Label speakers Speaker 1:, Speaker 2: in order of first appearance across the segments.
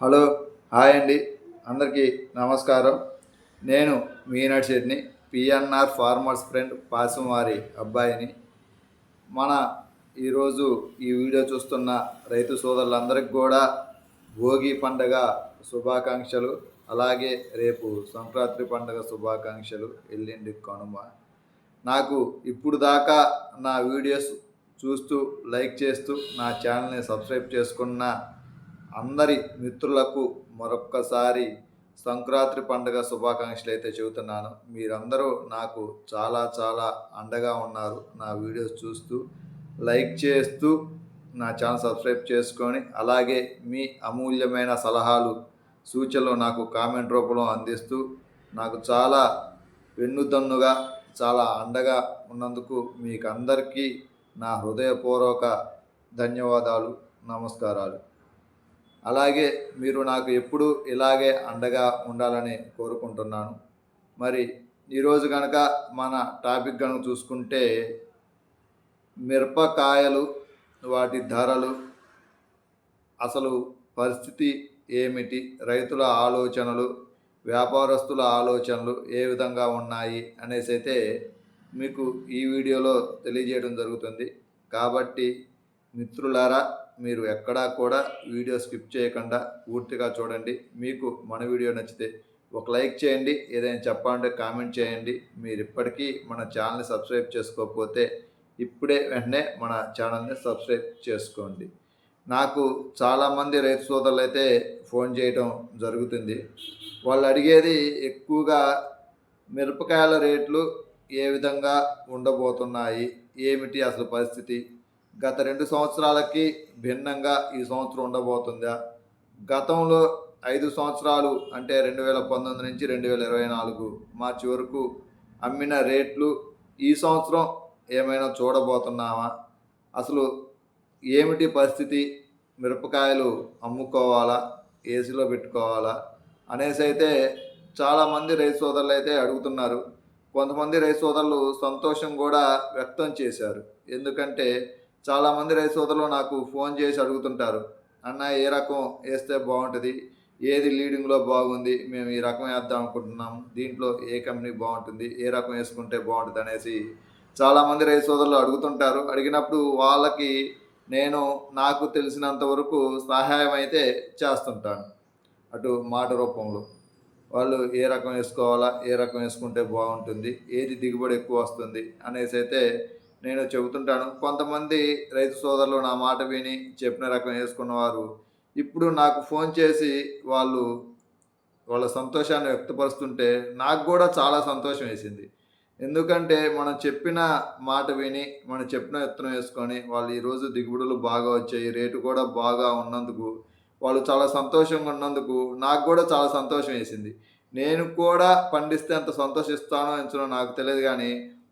Speaker 1: Hello hi అండి. అందరికీ నమస్కారం. నేను మీనాటి శెట్టిని పిఎన్ఆర్ ఫార్మర్స్ ఫ్రెండ్ పాసం వారి అబ్బాయిని. మన ఈరోజు ఈ వీడియో చూస్తున్న రైతు సోదరులందరికీ కూడా భోగి పండగ శుభాకాంక్షలు అలాగే రేపు సంక్రాంతి పండగ శుభాకాంక్షలు ఎల్లుండి కనుమ. నాకు ఇప్పుడు దాకా నా వీడియోస్ చూస్తూ లైక్ చేస్తూ నా ఛానల్ని సబ్స్క్రైబ్ చేసుకున్న అందరి మిత్రులకు మరొక్కసారి సంక్రాంతి పండుగ శుభాకాంక్షలు అయితే చెబుతున్నాను. మీరందరూ నాకు చాలా చాలా అండగా ఉన్నారు. నా వీడియోస్ చూస్తూ లైక్ చేస్తూ నా ఛానల్ సబ్స్క్రైబ్ చేసుకొని అలాగే మీ అమూల్యమైన సలహాలు సూచనలు నాకు కామెంట్ రూపంలో అందిస్తూ నాకు చాలా వెన్నుదన్నుగా చాలా అండగా ఉన్నందుకు మీకు అందరికీ నా హృదయపూర్వక ధన్యవాదాలు నమస్కారాలు. అలాగే మీరు నాకు ఎప్పుడూ ఇలాగే అండగా ఉండాలని కోరుకుంటున్నాను. మరి ఈరోజు కనుక మన టాపిక్ కనుక చూసుకుంటే మిరపకాయలు వాటి ధరలు అసలు పరిస్థితి ఏమిటి రైతుల ఆలోచనలు వ్యాపారస్తుల ఆలోచనలు ఏ విధంగా ఉన్నాయి అనేసి అయితే మీకు ఈ వీడియోలో తెలియజేయడం జరుగుతుంది. కాబట్టి మిత్రులారా మీరు ఎక్కడా కూడా వీడియో స్కిప్ చేయకుండా పూర్తిగా చూడండి. మీకు మన వీడియో నచ్చితే ఒక లైక్ చేయండి ఏదైనా చెప్పాలంటే కామెంట్ చేయండి. మీరు ఇప్పటికీ మన ఛానల్ని సబ్స్క్రైబ్ చేసుకోకపోతే ఇప్పుడే వెంటనే మన ఛానల్ని సబ్స్క్రైబ్ చేసుకోండి. నాకు చాలామంది రైతు సోదరులు అయితే ఫోన్ చేయడం జరుగుతుంది. వాళ్ళు అడిగేది ఎక్కువగా మిరపకాయల రేట్లు ఏ విధంగా ఉండబోతున్నాయి ఏమిటి అసలు పరిస్థితి గత రెండు సంవత్సరాలకి భిన్నంగా ఈ సంవత్సరం ఉండబోతుందా? గతంలో ఐదు సంవత్సరాలు అంటే రెండు వేల పంతొమ్మిది నుంచి రెండు వేల ఇరవై నాలుగు మార్చి వరకు అమ్మిన రేట్లు ఈ సంవత్సరం ఏమైనా చూడబోతున్నామా అసలు ఏమిటి పరిస్థితి? మిరపకాయలు అమ్ముకోవాలా? ఏసీలో పెట్టుకోవాలా? అనేసి అయితే చాలామంది రైతు సోదరులు అయితే అడుగుతున్నారు. కొంతమంది రైతు సోదరులు సంతోషం కూడా వ్యక్తం చేశారు. ఎందుకంటే చాలామంది రైతు సోదరులు నాకు ఫోన్ చేసి అడుగుతుంటారు అన్న ఏ రకం వేస్తే బాగుంటుంది? ఏది లీడింగ్లో బాగుంది? మేము ఈ రకం వేద్దాం అనుకుంటున్నాం. దీంట్లో ఏ కంపెనీ బాగుంటుంది? ఏ రకం వేసుకుంటే బాగుంటుంది? అనేసి చాలామంది రైతు సోదరులు అడుగుతుంటారు. అడిగినప్పుడు వాళ్ళకి నేను నాకు తెలిసినంత వరకు సహాయం అయితే చేస్తుంటాను. అటు మాట రూపంలో. వాళ్ళు ఏ రకం వేసుకోవాలా? ఏ రకం వేసుకుంటే బాగుంటుంది? ఏది దిగుబడి ఎక్కువ వస్తుంది? అనేసి అయితే నేను చెబుతుంటాను. కొంతమంది రైతు సోదరులు నా మాట విని చెప్పిన రకం వేసుకున్నవారు ఇప్పుడు నాకు ఫోన్ చేసి వాళ్ళు వాళ్ళ సంతోషాన్ని వ్యక్తపరుస్తుంటే నాకు కూడా చాలా సంతోషం వేసింది. ఎందుకంటే మనం చెప్పిన మాట విని మనం చెప్పిన విత్తనం వేసుకొని వాళ్ళు ఈరోజు దిగుబడులు బాగా వచ్చాయి రేటు కూడా బాగా ఉన్నందుకు వాళ్ళు చాలా సంతోషంగా ఉన్నందుకు నాకు కూడా చాలా సంతోషం వేసింది. నేను కూడా పండిస్తే అంత సంతోషిస్తానో ఎంచనో నాకు తెలియదు కానీ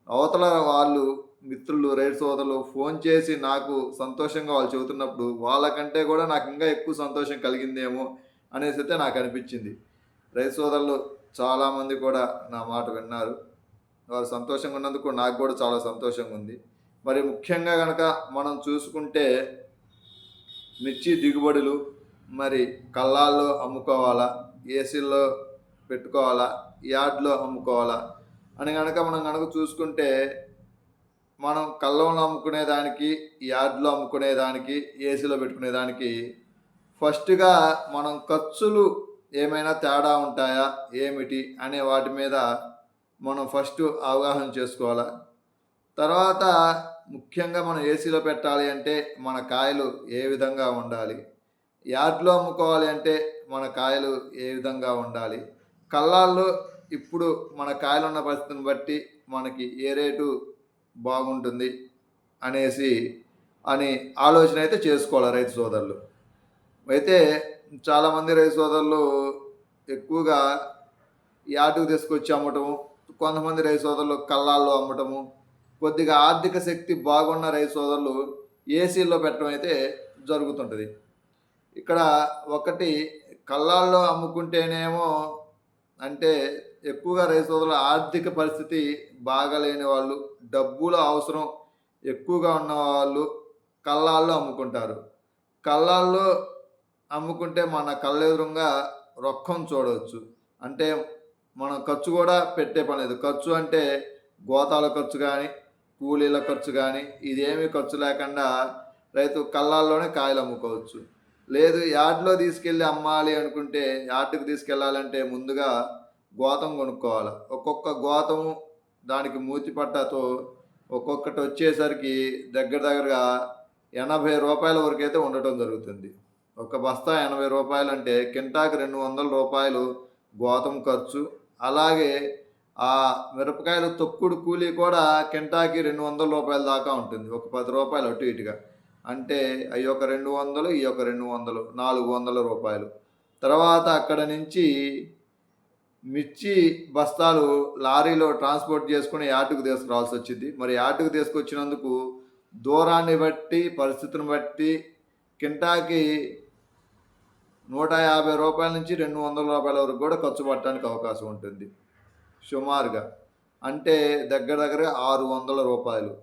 Speaker 1: అవతల వాళ్ళు మిత్రులు రైడ్ సోదరులు ఫోన్ చేసి నాకు సంతోషంగా వాళ్ళు చెబుతున్నప్పుడు వాళ్ళకంటే కూడా నాకు ఇంకా ఎక్కువ సంతోషం కలిగిందేమో అనేసి అయితే నాకు అనిపించింది. రైతు సోదరులు చాలామంది కూడా నా మాట విన్నారు. వారు సంతోషంగా ఉన్నందుకు నాకు కూడా చాలా సంతోషంగా ఉంది. మరి ముఖ్యంగా కనుక మనం చూసుకుంటే మిర్చి దిగుబడులు మరి కళ్ళాల్లో అమ్ముకోవాలా ఏసీల్లో పెట్టుకోవాలా యార్డ్లో అమ్ముకోవాలా అని కనుక మనం కనుక చూసుకుంటే మనం కళ్ళంలో అమ్ముకునేదానికి యార్డ్లో అమ్ముకునేదానికి ఏసీలో పెట్టుకునేదానికి ఫస్ట్గా మనం ఖర్చులు ఏమైనా తేడా ఉంటాయా ఏమిటి అనే వాటి మీద మనం ఫస్ట్ అవగాహన చేసుకోవాలా. తర్వాత ముఖ్యంగా మనం ఏసీలో పెట్టాలి అంటే మన కాయలు ఏ విధంగా ఉండాలి యార్డ్లో అమ్ముకోవాలి అంటే మన కాయలు ఏ విధంగా ఉండాలి కళ్ళాల్లో ఇప్పుడు మన కాయలు ఉన్న పరిస్థితిని బట్టి మనకి ఏ రేటు బాగుంటుంది అనేసి అని ఆలోచన అయితే చేసుకోవాలి రైతు సోదరులు. అయితే చాలామంది రైతు సోదరులు ఎక్కువగా యార్డుకు తీసుకొచ్చి అమ్మటము కొంతమంది రైతు సోదరులు కళ్ళాల్లో అమ్మటము కొద్దిగా ఆర్థిక శక్తి బాగున్న రైతు సోదరులు ఏసీల్లో పెట్టడం అయితే జరుగుతుంటుంది. ఇక్కడ ఒకటి కళ్ళాల్లో అమ్ముకుంటేనేమో అంటే ఎక్కువగా రైతు సోదరుల ఆర్థిక పరిస్థితి బాగలేని వాళ్ళు డబ్బుల అవసరం ఎక్కువగా ఉన్న వాళ్ళు కళ్ళాల్లో అమ్ముకుంటారు. కళ్ళాల్లో అమ్ముకుంటే మన కళ్ళెదురుగా రొక్కం చూడవచ్చు. అంటే మనం ఖర్చు కూడా పెట్టే పని లేదు. ఖర్చు అంటే గోతాల ఖర్చు కానీ కూలీల ఖర్చు కానీ ఇదేమీ ఖర్చు లేకుండా రైతు కళ్ళాల్లోనే కాయలు అమ్ముకోవచ్చు. లేదు యార్డ్లో తీసుకెళ్ళి అమ్మాలి అనుకుంటే యార్డ్కి తీసుకెళ్ళాలంటే ముందుగా గోతం కొనుక్కోవాలి. ఒక్కొక్క గోతం దానికి మూతి పట్టాతో ఒక్కొక్కటి వచ్చేసరికి దగ్గర దగ్గరగా ఎనభై రూపాయల వరకు అయితే ఉండటం జరుగుతుంది. ఒక బస్తా ఎనభై రూపాయలు అంటే కింటాకి రెండు వందల రూపాయలు గోతం ఖర్చు. అలాగే ఆ మిరపకాయల తొక్కుడు కూలీ కూడా కింటాకి రెండు వందల రూపాయల దాకా ఉంటుంది. ఒక పది రూపాయలు అటు ఇటుగా. అంటే అవి ఒక రెండు వందలు ఈ ఒక రెండు వందలు నాలుగు వందల రూపాయలు. తర్వాత అక్కడ నుంచి మిర్చి బస్తాలు లారీలో ట్రాన్స్పోర్ట్ చేసుకుని యార్డుకు తీసుకురావాల్సి వచ్చింది. మరి యార్డుకు తీసుకొచ్చినందుకు దూరాన్ని బట్టి పరిస్థితిని బట్టి కింటాకి నూట యాభై రూపాయల నుంచి రెండు వందల రూపాయల వరకు కూడా ఖర్చు పట్టడానికి అవకాశం ఉంటుంది. సుమారుగా. అంటే దగ్గర దగ్గర ఆరు వందల రూపాయలు.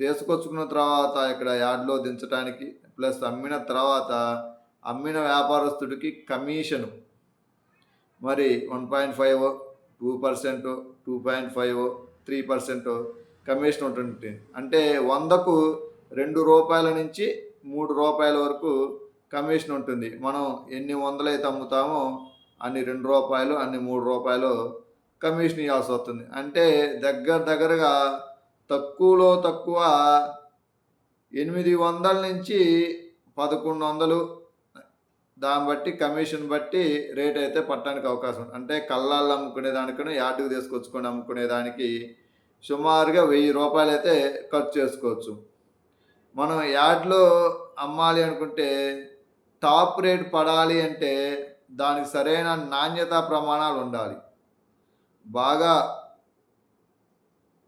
Speaker 1: తీసుకొచ్చుకున్న తర్వాత ఇక్కడ యార్డ్లో దించడానికి ప్లస్ అమ్మిన తర్వాత అమ్మిన వ్యాపారస్తుడికి కమిషను. మరి one point five two percent two point five three percent commission ఉంటుంది. అంటే వందకు రెండు రూపాయల నుంచి మూడు రూపాయల వరకు కమిషన్ ఉంటుంది. మనం ఎన్ని వందలైతే అమ్ముతామో అన్ని రెండు రూపాయలు అన్ని మూడు రూపాయలు కమిషన్ ఇవ్వాల్సి వస్తుంది. అంటే దగ్గర దగ్గరగా తక్కువలో తక్కువ ఎనిమిది వందల నుంచి పదకొండు వందలు దాన్ని బట్టి కమిషన్ బట్టి రేట్ అయితే పట్టడానికి అవకాశం ఉంది. అంటే కళ్ళాళ్ళు అమ్ముకునే దానికన్నా యార్డుకు తీసుకొచ్చుకొని అమ్ముకునే దానికి సుమారుగా వెయ్యి రూపాయలు అయితే ఖర్చు చేసుకోవచ్చు. మనం యార్డ్లో అమ్మాలి అనుకుంటే టాప్ రేట్ పడాలి అంటే దానికి సరైన నాణ్యత ప్రమాణాలు ఉండాలి. బాగా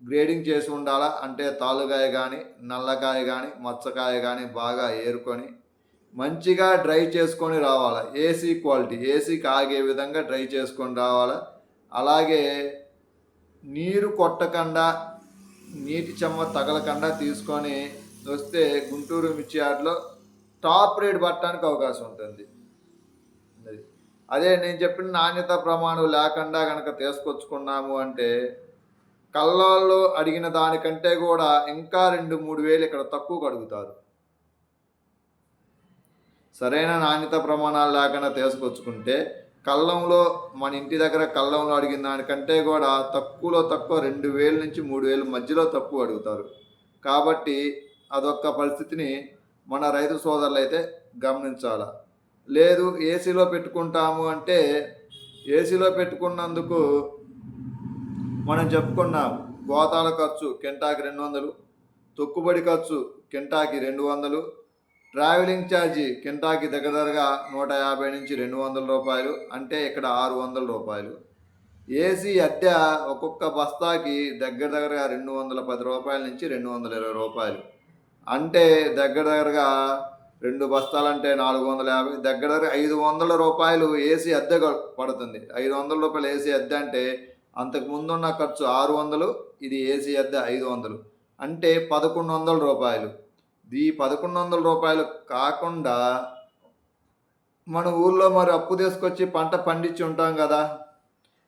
Speaker 1: గ్రేడింగ్ చేసి ఉండాలా అంటే తాలుగాయ కానీ నల్లకాయ కానీ మచ్చకాయ కానీ బాగా ఏరుకొని మంచిగా డ్రై చేసుకొని రావాలి? ఏసీ క్వాలిటీ ఏసీకి ఆగే విధంగా డ్రై చేసుకొని రావాలి? అలాగే నీరు కొట్టకుండా నీటి చెమ్మ తగలకుండా తీసుకొని వస్తే గుంటూరు మిర్చి ఆటలో టాప్ రేట్ పట్టడానికి అవకాశం ఉంటుంది. అదే. నేను చెప్పిన నాణ్యత ప్రమాణం లేకుండా కనుక తీసుకొచ్చుకున్నాము అంటే కళ్ళల్లో అడిగిన దానికంటే కూడా ఇంకా రెండు మూడు వేలు ఇక్కడ తక్కువ అడుగుతారు. సరైన నాణ్యత ప్రమాణాలు లేకుండా తీసుకొచ్చుకుంటే కళ్ళంలో మన ఇంటి దగ్గర కళ్ళంలో అడిగిన దానికంటే కూడా తక్కువలో తక్కువ రెండు వేల నుంచి మూడు వేలు మధ్యలో తక్కువ అడుగుతారు. కాబట్టి అదొక్క పరిస్థితిని మన రైతు సోదరులు అయితే గమనించాల? లేదు ఏసీలో పెట్టుకుంటాము అంటే ఏసీలో పెట్టుకున్నందుకు మనం చెప్పుకున్నాం గోతాల ఖర్చు కింటాకి రెండు వందలు తొక్కుబడి ఖర్చు కింటాకి రెండు వందలు ట్రావెలింగ్ ఛార్జీ కింటాకి దగ్గర దగ్గరగా నూట యాభై నుంచి రెండు వందల రూపాయలు అంటే ఇక్కడ ఆరు వందల రూపాయలు. ఏసీ అద్దె ఒక్కొక్క బస్తాకి దగ్గర దగ్గరగా రెండు వందల పది రూపాయల నుంచి రెండు వందల ఇరవై రూపాయలు. అంటే దగ్గర దగ్గరగా రెండు బస్తాలంటే నాలుగు వందల యాభై దగ్గర దగ్గర ఐదు వందల రూపాయలు ఏసీ అద్దె పడుతుంది. ఐదు వందల రూపాయలు ఏసీ అద్దె అంటే అంతకు ముందున్న ఖర్చు ఆరు వందలు ఇది ఏసీ అద్దె ఐదు వందలు. అంటే పదకొండు వందల రూపాయలు. ఈ పదకొండు వందల రూపాయలు కాకుండా మన ఊళ్ళో మరి అప్పు తీసుకొచ్చి పంట పండించి ఉంటాం కదా.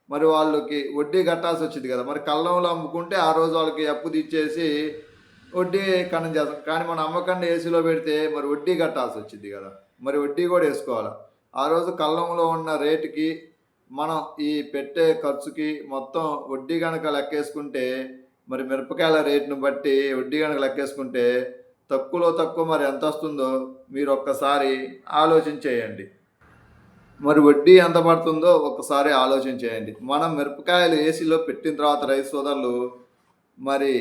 Speaker 1: మరి వాళ్ళకి వడ్డీ కట్టాల్సి వచ్చింది కదా. మరి కళ్ళంలో అమ్ముకుంటే ఆ రోజు వాళ్ళకి అప్పు తీసేసి వడ్డీ కన్నం చేస్తాం. కానీ మనం అమ్మకాన్ని ఏసీలో పెడితే మరి వడ్డీ కట్టాల్సి వచ్చింది కదా. మరి వడ్డీ కూడా వేసుకోవాలి? ఆ రోజు కళ్ళంలో ఉన్న రేటుకి మనం ఈ పెట్టే ఖర్చుకి మొత్తం వడ్డీ కనుక లెక్కేసుకుంటే మరి మిరపకాయల రేటును బట్టి వడ్డీ కనుక లెక్కేసుకుంటే తక్కువలో తక్కువ మరి ఎంత వస్తుందో మీరు ఒక్కసారి ఆలోచన చేయండి. మరి వడ్డీ ఎంత పడుతుందో ఒక్కసారి ఆలోచన చేయండి. మనం మిరపకాయలు ఏసీలో పెట్టిన తర్వాత రైతు సోదరులు మరి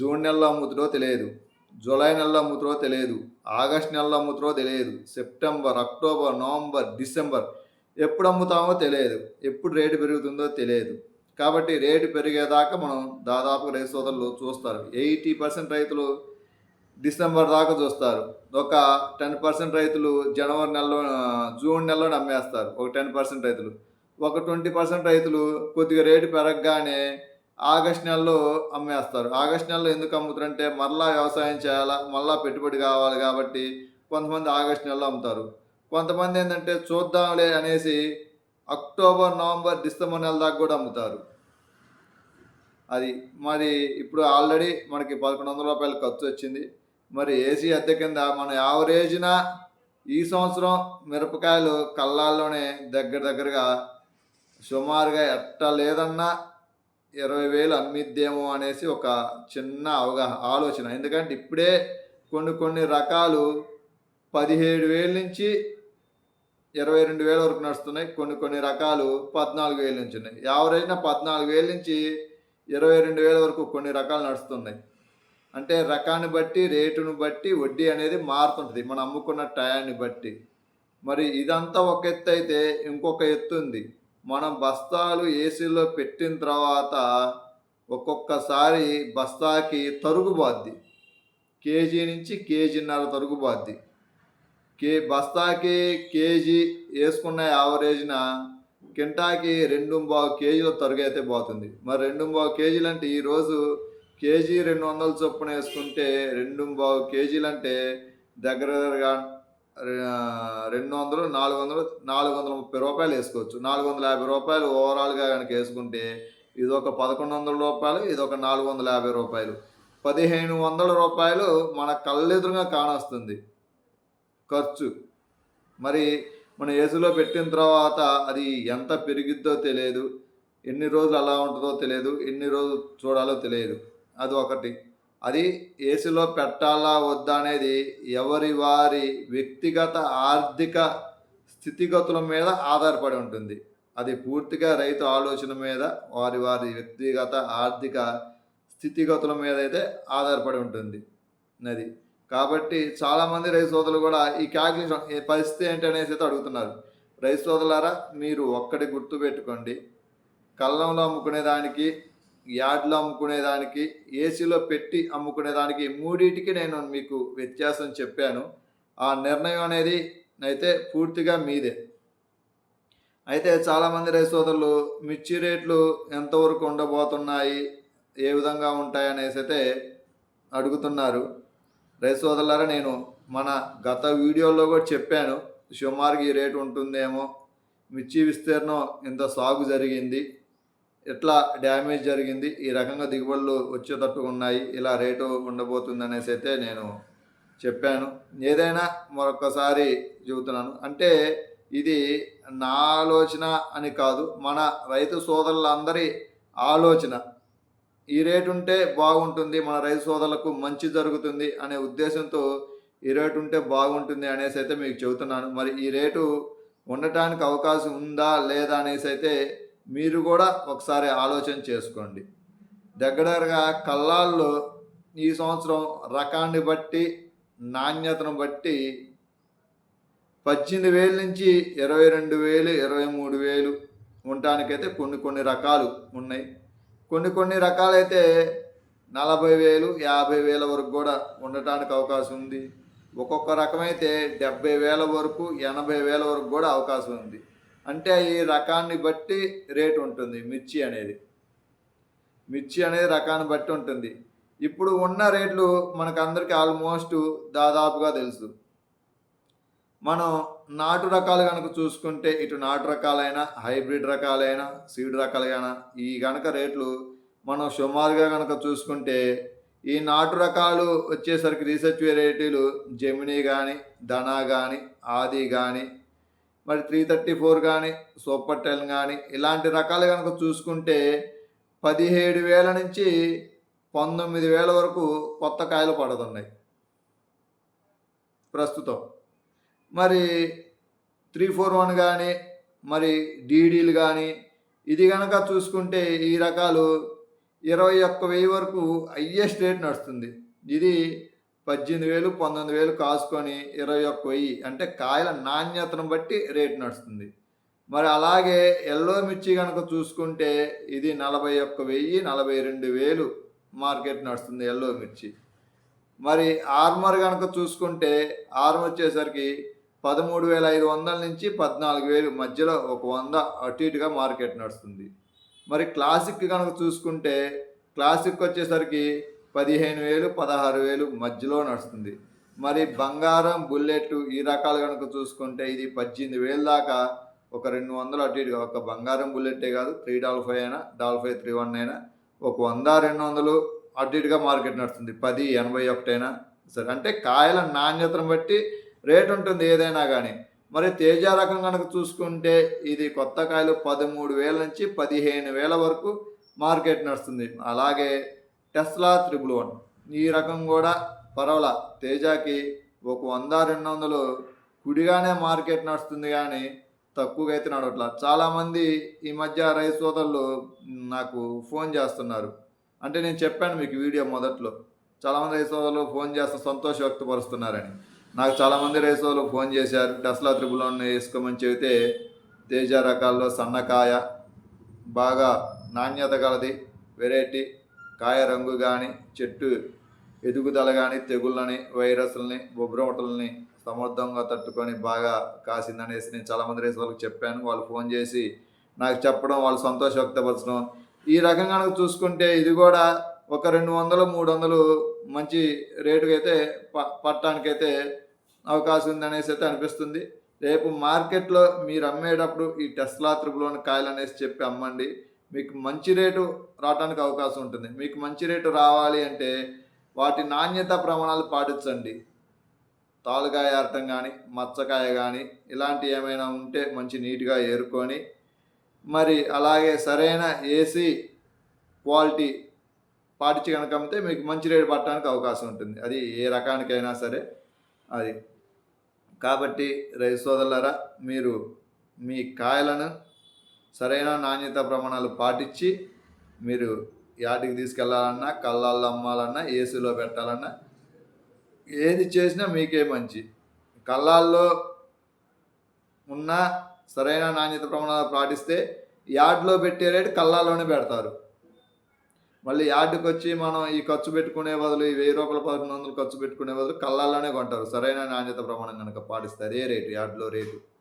Speaker 1: జూన్ నెలలో అమ్ముతుందో తెలియదు జూలై నెలలో అమ్ముతుందో తెలియదు ఆగస్ట్ నెలలో అమ్ముతుందో తెలియదు సెప్టెంబర్ అక్టోబర్ నవంబర్ డిసెంబర్ ఎప్పుడు అమ్ముతామో తెలియదు ఎప్పుడు రేటు పెరుగుతుందో తెలియదు. కాబట్టి రేటు పెరిగేదాకా మనం దాదాపు రైతు సోదరులు చూస్తారు. ఎయిటీ పర్సెంట్ రైతులు డిసెంబర్ దాకా చూస్తారు. ఒక టెన్ పర్సెంట్ రైతులు జనవరి నెలలో జూన్ నెలలో అమ్మేస్తారు ఒక టెన్ పర్సెంట్ రైతులు. ఒక ట్వంటీ పర్సెంట్ రైతులు కొద్దిగా రేటు పెరగగానే ఆగస్ట్ నెలలో అమ్మేస్తారు. ఆగస్ట్ నెలలో ఎందుకు అమ్ముతారంటే మళ్ళా వ్యవసాయం చేయాలా మళ్ళా పెట్టుబడి కావాలి కాబట్టి కొంతమంది ఆగస్ట్ నెలలో అమ్ముతారు. కొంతమంది ఏంటంటే చూద్దాంలే అనేసి అక్టోబర్ నవంబర్ డిసెంబర్ నెల దాకా కూడా అమ్ముతారు. అది మరి ఇప్పుడు ఆల్రెడీ మనకి పదకొండు వందల రూపాయలు ఖర్చు వచ్చింది. మరి ఏసీ అద్దె కింద మన యావరేజ్న ఈ సంవత్సరం మిరపకాయలు కల్లాల్లోనే దగ్గర దగ్గరగా సుమారుగా ఎట్ట లేదన్నా ఇరవై వేలు అమ్మిద్దేమో అనేసి ఒక చిన్న అవగాహన ఆలోచన. ఎందుకంటే ఇప్పుడే కొన్ని కొన్ని రకాలు పదిహేడు వేల నుంచి ఇరవై రెండు వేల వరకు నడుస్తున్నాయి. కొన్ని కొన్ని రకాలు పద్నాలుగు వేల నుంచి ఉన్నాయి. యావరేజ్న పద్నాలుగు వేల నుంచి ఇరవై రెండు వేల వరకు కొన్ని రకాలు నడుస్తున్నాయి. అంటే రకాన్ని బట్టి రేటును బట్టి వడ్డీ అనేది మారుతుంటుంది. మనం అమ్ముకున్న టయాన్ని బట్టి. మరి ఇదంతా ఒక ఎత్తు అయితే ఇంకొక ఎత్తు ఉంది. మనం బస్తాలు ఏసీలో పెట్టిన తర్వాత ఒక్కొక్కసారి బస్తాకి తరుగుబాద్ది. కేజీ నుంచి కేజీన్నర తరుగుబాద్ది. కే బస్తాకి కేజీ వేసుకున్న యావరేజ్న కింటాకి రెండు బావు కేజీల తరుగు అయితే పోతుంది. మరి రెండు బావు కేజీలు అంటే ఈరోజు కేజీ రెండు వందల చొప్పున వేసుకుంటే రెండు బావు కేజీలు అంటే దగ్గర దగ్గరగా రెండు వందలు నాలుగు వందలు నాలుగు వందల ముప్పై రూపాయలు వేసుకోవచ్చు. నాలుగు వందల యాభై రూపాయలు ఓవరాల్గా కనుక వేసుకుంటే ఇది ఒక పదకొండు వందల రూపాయలు ఇది ఒక నాలుగు వందల యాభై రూపాయలు. పదిహేను వందల రూపాయలు మన కళ్ళెదురుగా కానొస్తుంది. ఖర్చు. మరి మన ఏసులో పెట్టిన తర్వాత అది ఎంత పెరిగిద్దో తెలియదు. ఎన్ని రోజులు అలా ఉంటుందో తెలియదు. ఎన్ని రోజులు చూడాలో తెలియదు. అది ఒకటి అది ఏసీలో పెట్టాలా వద్దా అనేది ఎవరి వారి వ్యక్తిగత ఆర్థిక స్థితిగతుల మీద ఆధారపడి ఉంటుంది. అది పూర్తిగా రైతు ఆలోచన మీద వారి వారి వ్యక్తిగత ఆర్థిక స్థితిగతుల మీద అయితే ఆధారపడి ఉంటుంది. అది. కాబట్టి చాలామంది రైతు సోదరులు కూడా ఈ క్యాల్కులేషన్ ఈ పరిస్థితి ఏంటి అనేసి అయితే అడుగుతున్నారు. రైతు సోదరులారా మీరు ఒక్కటి గుర్తుపెట్టుకోండి. కళ్ళంలో అమ్ముకునే దానికి యార్డ్లో అమ్ముకునేదానికి ఏసీలో పెట్టి అమ్ముకునేదానికి మూడింటికి నేను మీకు వ్యత్యాసం చెప్పాను. ఆ నిర్ణయం అనేది అయితే పూర్తిగా మీదే. అయితే చాలామంది రైతు సోదరులు మిర్చి రేట్లు ఎంతవరకు ఉండబోతున్నాయి ఏ విధంగా ఉంటాయి అనేసి అయితే అడుగుతున్నారు. రైతు సోదరులారా నేను మన గత వీడియోలో కూడా చెప్పాను. సుమారుకి ఈ రేటు ఉంటుందేమో మిర్చి విస్తీర్ణం ఇంత సాగు జరిగింది. ఎట్లా డ్యామేజ్ జరిగింది ఈ రకంగా దిగుబడులు వచ్చేటట్టు ఉన్నాయి ఇలా రేటు ఉండబోతుంది అనేసి అయితే నేను చెప్పాను. ఏదైనా మరొకసారి చెబుతున్నాను. అంటే ఇది నా ఆలోచన అని కాదు మన రైతు సోదరులందరి ఆలోచన. ఈ రేటు ఉంటే బాగుంటుంది మన రైతు సోదరులకు మంచి జరుగుతుంది అనే ఉద్దేశంతో ఈ రేటు ఉంటే బాగుంటుంది అనేసి అయితే మీకు చెబుతున్నాను. మరి ఈ రేటు ఉండటానికి అవకాశం ఉందా లేదా అనేసి అయితే మీరు కూడా ఒకసారి ఆలోచన చేసుకోండి. దగ్గరగా కల్లాల్లో ఈ సంవత్సరం రకాన్ని బట్టి నాణ్యతను బట్టి పద్దెనిమిది వేల నుంచి ఇరవై రెండు వేలు ఇరవై మూడు వేలు ఉండటానికైతే కొన్ని కొన్ని రకాలు ఉన్నాయి. కొన్ని కొన్ని రకాలైతే నలభై వేలు యాభై వేల వరకు కూడా ఉండటానికి అవకాశం ఉంది. ఒక్కొక్క రకమైతే డెబ్బై వేల వరకు ఎనభై వేల వరకు కూడా అవకాశం ఉంది. అంటే ఈ రకాన్ని బట్టి రేటు ఉంటుంది మిర్చి అనేది. మిర్చి అనేది రకాన్ని బట్టి ఉంటుంది. ఇప్పుడు ఉన్న రేట్లు మనకు అందరికీ ఆల్మోస్ట్ దాదాపుగా తెలుసు. మనం నాటు రకాలు కనుక చూసుకుంటే ఇటు నాటు రకాలైన హైబ్రిడ్ రకాలైన సీడ్ రకాలైన ఈ కనుక రేట్లు మనం సుమారుగా కనుక చూసుకుంటే ఈ నాటు రకాలు వచ్చేసరికి రీసెర్చ్ వెరైటీలు జెమినీ కానీ ధనా కానీ ఆది కానీ మరి త్రీ థర్టీ ఫోర్ కానీ సూపర్ టెన్ కానీ ఇలాంటి రకాలు కనుక చూసుకుంటే పదిహేడు వేల నుంచి పంతొమ్మిది వేల వరకు కొత్త కాయలు పడుతున్నాయి ప్రస్తుతం. మరి త్రీ ఫోర్ వన్ కానీ మరి డీడీలు కానీ ఇది కనుక చూసుకుంటే ఈ రకాలు ఇరవై ఒక్క వెయ్యి వరకు హయ్యెస్ట్ రేట్ నడుస్తుంది. ఇది పద్దెనిమిది వేలు పంతొమ్మిది వేలు కాసుకొని ఇరవై ఒక్క వెయ్యి. అంటే కాయల నాణ్యతను బట్టి రేటు నడుస్తుంది. మరి అలాగే ఎల్లో మిర్చి కనుక చూసుకుంటే ఇది నలభై ఒక్క వెయ్యి నలభై రెండు వేలు మార్కెట్ నడుస్తుంది ఎల్లో మిర్చి. మరి ఆర్మర్ కనుక చూసుకుంటే ఆర్మర్ వచ్చేసరికి పదమూడు వేల ఐదు వందల నుంచి పద్నాలుగు వేలు మధ్యలో ఒక వంద అటు ఇటుగా మార్కెట్ నడుస్తుంది. మరి క్లాసిక్ కనుక చూసుకుంటే క్లాసిక్ వచ్చేసరికి పదిహేను వేలు పదహారు వేలు మధ్యలో నడుస్తుంది. మరి బంగారం బుల్లెట్ ఈ రకాలు కనుక చూసుకుంటే ఇది పద్దెనిమిది వేలు దాకా ఒక రెండు వందలు అటు ఇటుగా. ఒక బంగారం బుల్లెట్టే కాదు త్రీ డాల్ ఫైవ్ అయినా డాల్ ఫైవ్ త్రీ వన్ అయినా ఒక వంద రెండు వందలు అటు ఇటుగా మార్కెట్ నడుస్తుంది. పది ఎనభై ఒకటైనా సరే. అంటే కాయల నాణ్యతను బట్టి రేట్ ఉంటుంది ఏదైనా కానీ మరి తేజ రకం కనుక చూసుకుంటే ఇది కొత్త కాయలు పదమూడు వేల నుంచి పదిహేను వేల వరకు మార్కెట్ నడుస్తుంది. అలాగే టెస్లా త్రిబుల్ వన్ ఈ రకం కూడా పర్వాల తేజాకి ఒక వంద రెండు వందలు కుడిగానే మార్కెట్ నడుస్తుంది కానీ తక్కువగా అయితే నడవట్లా చాలామంది ఈ మధ్య రైస్ సోదరులు నాకు ఫోన్ చేస్తున్నారు. అంటే నేను చెప్పాను మీకు వీడియో మొదట్లో. చాలామంది రైస్ సోదరులు ఫోన్ చేస్తూ సంతోషం వ్యక్తపరుస్తున్నారని. నాకు చాలామంది రైస్ సోదరులు ఫోన్ చేశారు. టెస్లా త్రిబుల్ వేసుకోమని చెబితే తేజ రకాల్లో సన్నకాయ బాగా నాణ్యత కలది వెరైటీ కాయ రంగు కానీ చెట్టు ఎదుగుదల కానీ తెగుళ్ళని వైరస్లని బొబ్రమటల్ని సమర్థంగా తట్టుకొని బాగా కాసిందనేసి నేను చాలామంది రేసి వాళ్ళకి చెప్పాను. వాళ్ళు ఫోన్ చేసి నాకు చెప్పడం వాళ్ళు సంతోషం వ్యక్తపరచడం ఈ రకంగా చూసుకుంటే ఇది కూడా ఒక రెండు వందలు మూడు వందలు మంచి రేటుకి అయితే ప పట్టడానికైతే అవకాశం ఉందనేసి అయితే అనిపిస్తుంది. రేపు మార్కెట్లో మీరు అమ్మేటప్పుడు ఈ టెస్లా త్రిపులోని కాయలు అనేసి చెప్పి అమ్మండి. మీకు మంచి రేటు రావడానికి అవకాశం ఉంటుంది. మీకు మంచి రేటు రావాలి అంటే వాటి నాణ్యత ప్రమాణాలు పాటించండి. తాలుకాయ అర్థం కానీ మచ్చకాయ కానీ ఇలాంటి ఏమైనా ఉంటే మంచి నీట్గా ఏరుకొని మరి అలాగే సరైన ఏసీ క్వాలిటీ పాటించి కనుక అమ్మితే మీకు మంచి రేటు పట్టడానికి అవకాశం ఉంటుంది. అది ఏ రకానికైనా సరే అది. కాబట్టి రైతు సోదరులరా మీరు మీ కాయలను సరైన నాణ్యత ప్రమాణాలు పాటించి మీరు యాటికి తీసుకెళ్ళాలన్నా కళ్ళల్లో అమ్మాలన్నా ఏసీలో పెట్టాలన్నా ఏది చేసినా మీకే మంచి. కళ్ళాల్లో ఉన్న సరైన నాణ్యత ప్రమాణాలు పాటిస్తే యార్డ్లో పెట్టే రేటు కళ్ళాల్లోనే పెడతారు. మళ్ళీ యార్డుకి వచ్చి మనం ఈ ఖర్చు పెట్టుకునే బదులు ఈ వెయ్యి రూపాయల పదకొండు వందలు ఖర్చు పెట్టుకునే బదులు కళ్ళాల్లోనే కొంటారు. సరైన నాణ్యత ప్రమాణం కనుక పాటిస్తే అదే రేటు? యార్డ్లో రేటు.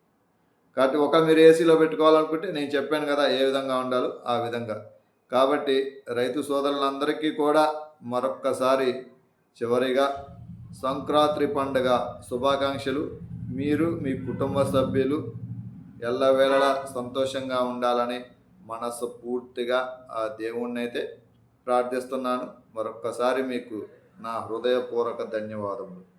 Speaker 1: కాబట్టి ఒక మీరు ఏసీలో పెట్టుకోవాలనుకుంటే నేను చెప్పాను కదా ఏ విధంగా ఉండాలో ఆ విధంగా. కాబట్టి రైతు సోదరులందరికీ కూడా మరొక్కసారి చివరిగా సంక్రాంతి పండుగ శుభాకాంక్షలు. మీరు మీ కుటుంబ సభ్యులు ఎల్లవేళలా సంతోషంగా ఉండాలని మనస్సు పూర్తిగా ఆ దేవుణ్ణి అయితే ప్రార్థిస్తున్నాను. మరొక్కసారి మీకు నా హృదయపూర్వక ధన్యవాదములు.